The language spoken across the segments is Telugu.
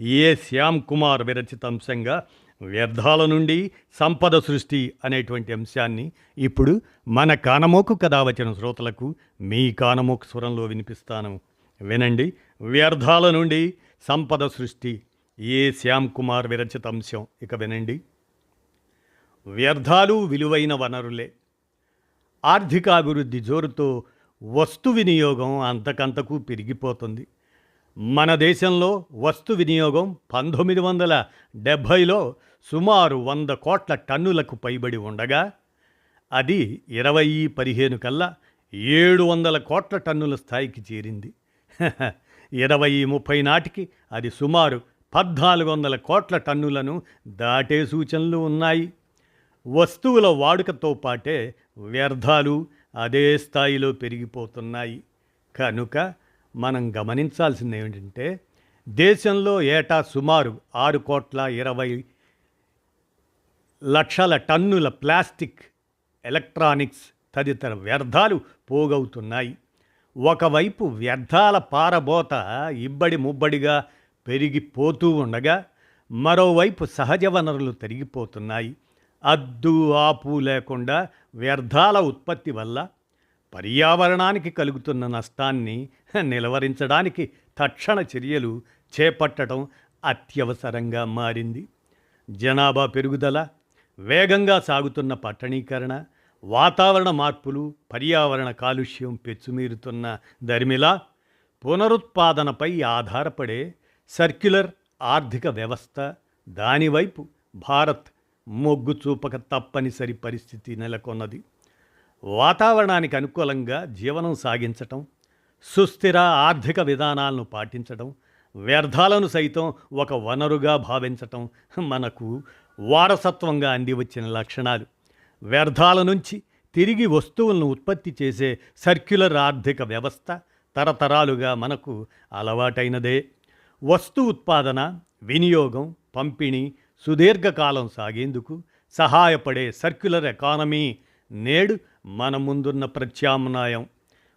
ఏ శ్యామ్ కుమార్ విరచిత అంశంగా వ్యర్థాల నుండి సంపద సృష్టి అనేటువంటి అంశాన్ని ఇప్పుడు మన కానమోకు కథ వచ్చిన శ్రోతలకు మీ కానమోకు స్వరంలో వినిపిస్తాను. వినండి. వ్యర్థాల నుండి సంపద సృష్టి. ఏ శ్యామ్ కుమార్ విరచిత అంశం? ఇక వినండి. వ్యర్థాలు విలువైన వనరులే. ఆర్థికాభివృద్ధి జోరుతో వస్తు వినియోగం అంతకంతకు పెరిగిపోతుంది. మన దేశంలో వస్తు వినియోగం పంతొమ్మిది వందల డెబ్భైలో సుమారు వంద కోట్ల టన్నులకు పైబడి ఉండగా అది ఇరవై పదిహేను కల్లా ఏడు వందల కోట్ల టన్నుల స్థాయికి చేరింది. ఇరవై ముప్పై నాటికి అది సుమారు పద్నాలుగు వందల కోట్ల టన్నులను దాటే సూచనలు ఉన్నాయి. వస్తువుల వాడుకతో పాటే వ్యర్థాలు అదే స్థాయిలో పెరిగిపోతున్నాయి. కనుక మనం గమనించాల్సింది ఏమిటంటే దేశంలో ఏటా సుమారు ఆరు కోట్ల ఇరవై లక్షల టన్నుల ప్లాస్టిక్ ఎలక్ట్రానిక్స్ తదితర వ్యర్థాలు పోగవుతున్నాయి. ఒకవైపు వ్యర్థాల పారబోత ఇబ్బడి ముబ్బడిగా పెరిగిపోతూ ఉండగా మరోవైపు సహజ వనరులు తరిగిపోతున్నాయి. అద్దు ఆపు లేకుండా వ్యర్థాల ఉత్పత్తి వల్ల పర్యావరణానికి కలుగుతున్న నష్టాన్ని నిలవరించడానికి తక్షణ చర్యలు చేపట్టడం అత్యవసరంగా మారింది. జనాభా పెరుగుదల వేగంగా సాగుతున్న పట్టణీకరణ వాతావరణ మార్పులు పర్యావరణ కాలుష్యం పెచ్చుమీరుతున్న దరిమిలా పునరుత్పాదనపై ఆధారపడే సర్క్యులర్ ఆర్థిక వ్యవస్థ దానివైపు భారత్ మొగ్గు చూపక తప్పనిసరి పరిస్థితి నెలకొన్నది. వాతావరణానికి అనుకూలంగా జీవనం సాగించటం సుస్థిర ఆర్థిక విధానాలను పాటించడం వ్యర్థాలను సైతం ఒక వనరుగా భావించటం మనకు వారసత్వంగా అంది వచ్చిన లక్షణాలు. వ్యర్థాల నుంచి తిరిగి వస్తువులను ఉత్పత్తి చేసే సర్క్యులర్ ఆర్థిక వ్యవస్థ తరతరాలుగా మనకు అలవాటైనదే. వస్తు ఉత్పాదన వినియోగం పంపిణీ సుదీర్ఘకాలం సాగేందుకు సహాయపడే సర్క్యులర్ ఎకానమీ నేడు మన ముందున్న ప్రత్యామ్నాయం.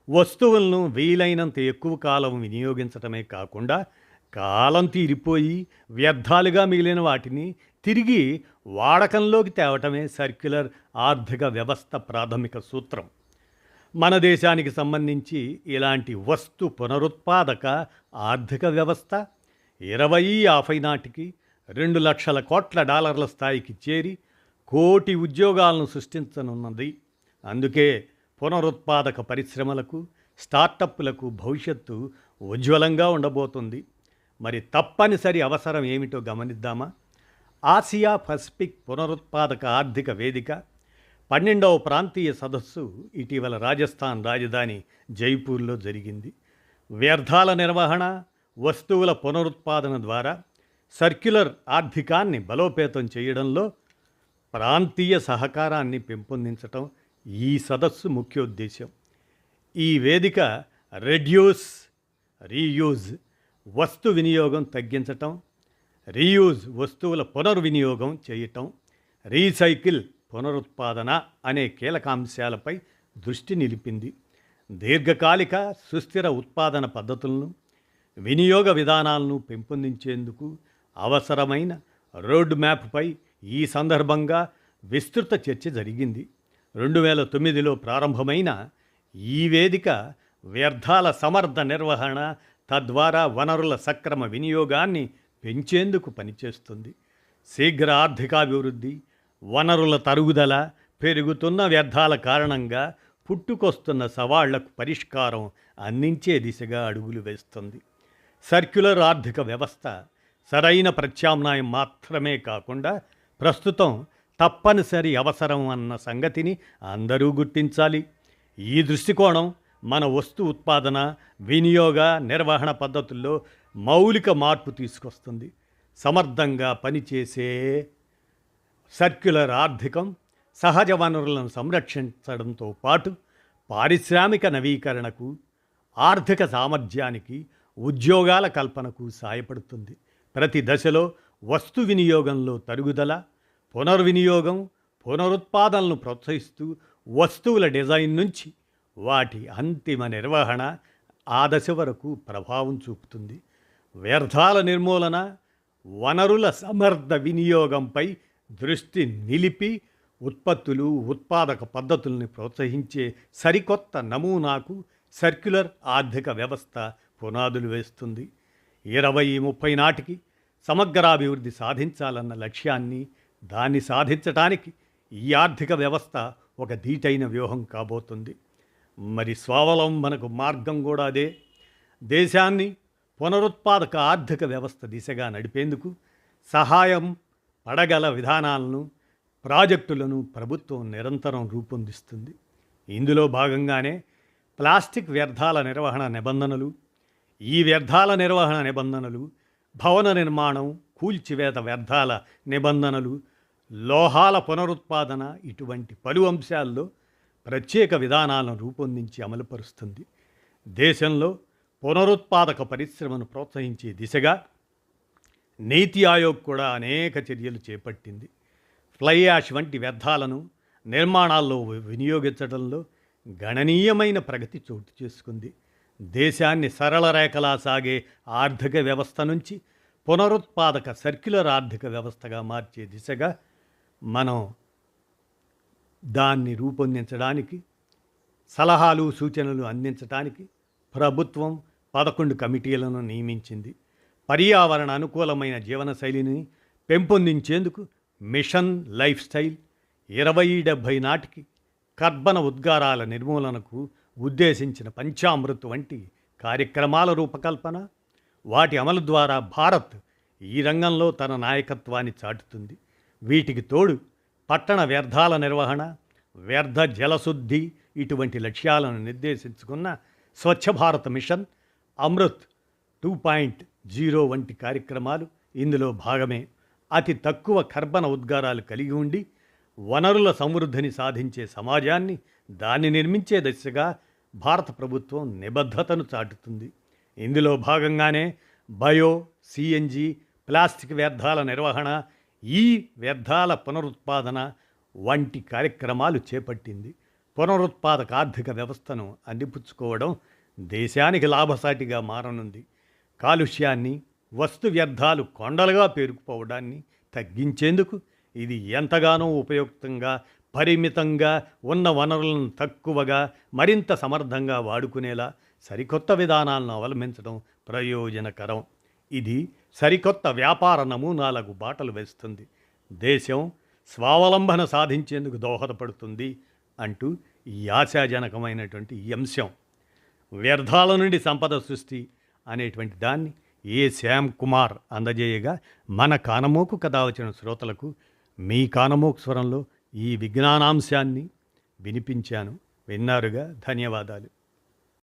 వస్తువులను వీలైనంత ఎక్కువ కాలం వినియోగించటమే కాకుండా కాలం తీరిపోయి వ్యర్థాలుగా మిగిలిన వాటిని తిరిగి వాడకంలోకి తేవటమే సర్క్యులర్ ఆర్థిక వ్యవస్థ ప్రాథమిక సూత్రం. మన దేశానికి సంబంధించి ఇలాంటి వస్తు పునరుత్పాదక ఆర్థిక వ్యవస్థ ఇరవై యాభై నాటికి రెండు లక్షల కోట్ల డాలర్ల స్థాయికి చేరి కోటి ఉద్యోగాలను సృష్టించనున్నది. అందుకే పునరుత్పాదక పరిశ్రమలకు స్టార్టప్లకు భవిష్యత్తు ఉజ్వలంగా ఉండబోతుంది. మరి తప్పనిసరి అవసరం ఏమిటో గమనిద్దామా? ఆసియా పసిఫిక్ పునరుత్పాదక ఆర్థిక వేదిక పన్నెండవ ప్రాంతీయ సదస్సు ఇటీవల రాజస్థాన్ రాజధాని జైపూర్లో జరిగింది. వ్యర్థాల నిర్వహణ వస్తువుల పునరుత్పాదన ద్వారా సర్క్యులర్ ఆర్థికాన్ని బలోపేతం చేయడంలో ప్రాంతీయ సహకారాన్ని పెంపొందించటం ఈ సదస్సు ముఖ్యోద్దేశం ఈ వేదిక రెడ్యూస్ రీయూజ్ వస్తు వినియోగం తగ్గించటం రీయూజ్ వస్తువుల పునర్వినియోగం చేయటం రీసైకిల్ పునరుత్పాదన అనే కీలకాంశాలపై దృష్టి నిలిపింది. దీర్ఘకాలిక సుస్థిర ఉత్పాదన పద్ధతులను వినియోగ విధానాలను పెంపొందించేందుకు అవసరమైన రోడ్ మ్యాప్పై ఈ సందర్భంగా విస్తృత చర్చ జరిగింది. రెండు వేల తొమ్మిదిలో ప్రారంభమైన ఈ వేదిక వ్యర్థాల సమర్థ నిర్వహణ తద్వారా వనరుల సక్రమ వినియోగాన్ని పెంచేందుకు పనిచేస్తుంది. శీఘ్ర ఆర్థికాభివృద్ధి వనరుల తరుగుదల పెరుగుతున్న వ్యర్థాల కారణంగా పుట్టుకొస్తున్న సవాళ్ళకు పరిష్కారం అందించే దిశగా అడుగులు వేస్తుంది. సర్క్యులర్ ఆర్థిక వ్యవస్థ సరైన ప్రత్యామ్నాయం మాత్రమే కాకుండా ప్రస్తుతం తప్పనిసరి అవసరం అన్న సంగతిని అందరూ గుర్తించాలి. ఈ దృష్టికోణం మన వస్తు ఉత్పాదన వినియోగ నిర్వహణ పద్ధతుల్లో మౌలిక మార్పు తీసుకొస్తుంది. సమర్థంగా పనిచేసే సర్క్యులర్ ఆర్థికం సహజ వనరులను సంరక్షించడంతో పాటు పారిశ్రామిక నవీకరణకు ఆర్థిక సామర్థ్యానికి ఉద్యోగాల కల్పనకు సాయపడుతుంది. ప్రతి దశలో వస్తు వినియోగంలో తరుగుదల పునర్వినియోగం పునరుత్పాదనలను ప్రోత్సహిస్తూ వస్తువుల డిజైన్ నుంచి వాటి అంతిమ నిర్వహణ ఆ దశ వరకు ప్రభావం చూపుతుంది. వ్యర్థాల నిర్మూలన వనరుల సమర్థ వినియోగంపై దృష్టి నిలిపి ఉత్పత్తులు ఉత్పాదక పద్ధతుల్ని ప్రోత్సహించే సరికొత్త నమూనాకు సర్క్యులర్ ఆర్థిక వ్యవస్థ పునాదులు వేస్తుంది. ఇరవై ముప్పై నాటికి సమగ్రాభివృద్ధి సాధించాలన్న లక్ష్యాన్ని దాన్ని సాధించటానికి ఈ ఆర్థిక వ్యవస్థ ఒక ధీటైన వ్యూహం కాబోతుంది. మరి స్వావలంబనకు మార్గం కూడా అదే. దేశాన్ని పునరుత్పాదక ఆర్థిక వ్యవస్థ దిశగా నడిపేందుకు సహాయం పడగల విధానాలను ప్రాజెక్టులను ప్రభుత్వం నిరంతరం రూపొందిస్తుంది. ఇందులో భాగంగానే ప్లాస్టిక్ వ్యర్థాల నిర్వహణ నిబంధనలు ఈ వ్యర్థాల నిర్వహణ నిబంధనలు భవన నిర్మాణం కూల్చివేత వ్యర్థాల నిబంధనలు లోహాల పునరుత్పాదన ఇటువంటి పలు అంశాల్లో ప్రత్యేక విధానాలను రూపొందించి అమలుపరుస్తుంది. దేశంలో పునరుత్పాదక పరిశ్రమను ప్రోత్సహించే దిశగా నీతి ఆయోగ్ కూడా అనేక చర్యలు చేపట్టింది. ఫ్లై యాష్ వంటి వ్యర్థాలను నిర్మాణాల్లో వినియోగించడంలో గణనీయమైన ప్రగతి చోటు చేసుకుంది. దేశాన్ని సరళ రేఖలా సాగే ఆర్థిక వ్యవస్థ నుంచి పునరుత్పాదక సర్క్యులర్ ఆర్థిక వ్యవస్థగా మార్చే దిశగా మనం దాన్ని రూపొందించడానికి సలహాలు సూచనలు అందించడానికి ప్రభుత్వం పదకొండు కమిటీలను నియమించింది. పర్యావరణ అనుకూలమైన జీవనశైలిని పెంపొందించేందుకు మిషన్ లైఫ్ స్టైల్ ఇరవై డెబ్భై నాటికి కర్బన ఉద్గారాల నిర్మూలనకు ఉద్దేశించిన పంచామృత్ వంటి కార్యక్రమాల రూపకల్పన వాటి అమలు ద్వారా భారత్ ఈ రంగంలో తన నాయకత్వాన్ని చాటుతుంది. వీటికి తోడు పట్టణ వ్యర్థాల నిర్వహణ వ్యర్థ జలశుద్ధి ఇటువంటి లక్ష్యాలను నిర్దేశించుకున్న Swachh Bharat mission Amrut two point zero వంటి కార్యక్రమాలు ఇందులో భాగమే. అతి తక్కువ కర్బన ఉద్గారాలు కలిగి ఉండి వనరుల సమృద్ధిని సాధించే సమాజాన్ని దాన్ని నిర్మించే దిశగా భారత ప్రభుత్వం నిబద్ధతను చాటుతుంది. ఇందులో భాగంగానే బయో సిఎన్జి ప్లాస్టిక్ వ్యర్థాల నిర్వహణ ఈ వ్యర్థాల పునరుత్పాదన వంటి కార్యక్రమాలు చేపట్టింది. పునరుత్పాదక ఆర్థిక వ్యవస్థను అందిపుచ్చుకోవడం దేశానికి లాభసాటిగా మారనుంది. కాలుష్యాన్ని వస్తు వ్యర్థాలు కొండలుగా పేరుకుపోవడాన్ని తగ్గించేందుకు ఇది ఎంతగానో ఉపయుక్తంగా పరిమితంగా ఉన్న వనరులను తక్కువగా మరింత సమర్థంగా వాడుకునేలా సరికొత్త విధానాలను అవలంబించడం ప్రయోజనకరం. ఇది సరికొత్త వ్యాపార నమూనాలకు బాటలు వేస్తుంది. దేశం స్వావలంబన సాధించేందుకు దోహదపడుతుంది అంటూ ఈ ఆశాజనకమైనటువంటి ఈ అంశం. వ్యర్థాల నుండి సంపద సృష్టి అనేటువంటి దాన్ని ఏ శ్యామ్ కుమార్ అందజేయగా మన కానమోకు కథ వచ్చిన శ్రోతలకు మీ కానమోకు స్వరంలో ఈ విజ్ఞానాంశాన్ని వినిపించాను. విన్నారుగా? ధన్యవాదాలు.